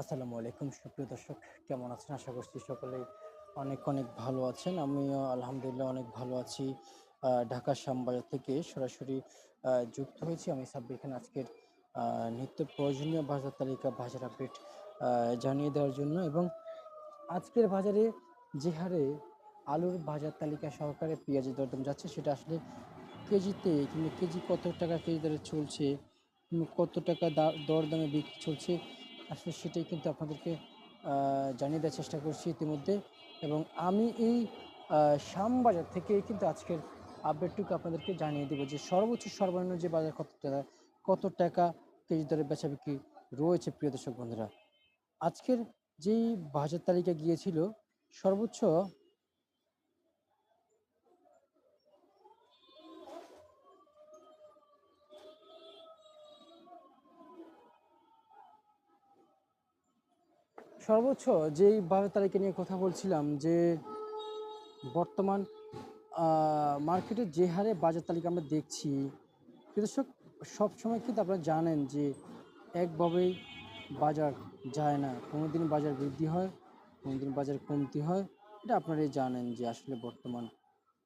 আসসালামু আলাইকুম, সুপ্রিয় দর্শক, কেমন আছেন? আশা করছি সকলেই অনেক অনেক ভালো আছেন। আমিও আলহামদুলিল্লাহ অনেক ভালো আছি। ঢাকা শ্যামবাজার থেকে সরাসরি যুক্ত হয়েছি আমি সাব্বির খান আজকের নিত্য প্রয়োজনীয় বাজার তালিকা, বাজার আপডেট জানিয়ে দেওয়ার জন্য এবং আজকের বাজারে যে হারে আলুর বাজার তালিকা সহকারে পেঁয়াজের দরদাম যাচ্ছে, সেটা আসলে কেজিতে কিংবা কেজি কত টাকা কেজি দরে চলছে কত টাকা দরদামে বিক্রি চলছে আসলে সেটাই কিন্তু আপনাদেরকে জানিয়ে দেওয়ার চেষ্টা করছি ইতিমধ্যে। এবং আমি এই শ্যামবাজার থেকে কিন্তু আজকের আপডেটটুকু আপনাদেরকে জানিয়ে দেবো যে সর্বোচ্চ সর্বনিম্ন যে বাজার কত টাকা কত টাকা কেজি দরে বেচা বিক্রি রয়েছে প্রিয় দর্শক বন্ধুরা? আজকের যেই বাজার তালিকা গিয়েছিল, সর্বোচ্চ সর্বোচ্চ যেই বাজার তালিকা নিয়ে কথা বলছিলাম যে বর্তমান মার্কেটে যে হারে বাজার তালিকা আমরা দেখছি কৃষক সবসময় কিন্তু আপনারা জানেন যে একভাবেই বাজার যায় না। কোনো দিন বাজার বৃদ্ধি হয় কোনো দিন বাজার কমতি হয়। এটা আপনারাই জানেন যে আসলে বর্তমান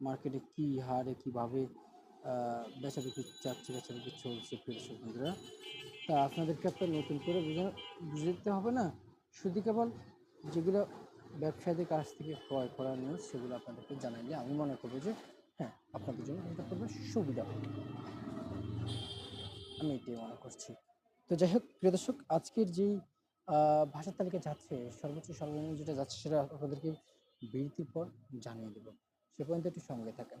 মার্কেটে কী হারে, কীভাবে বেচা বিক্রি যাচ্ছে বেচা বিক্রি চলছে কৃষক বন্ধুরা। তা আপনাদেরকে আপনার নতুন করে বুঝা বুঝে দিতে হবে না? শুধু কেবল যেগুলো ব্যবসায়ীদের কাছ থেকে ক্রয় করা নিউজ সেগুলো আপনাদেরকে জানাইলে আমি মনে করব যে হ্যাঁ আপনাদের জন্য এটা করবে সুবিধা হবে। আমি এটাই মনে করছি। তো যাই হোক, প্রিয় দর্শক, আজকের যেই ভাষার তালিকা যাচ্ছে, সর্বোচ্চ সর্বনিম্ন যেটা যাচ্ছে, সেটা আপনাদেরকে বিরতির পর জানিয়ে দেবো। সে পর্যন্ত একটু সঙ্গে থাকেন।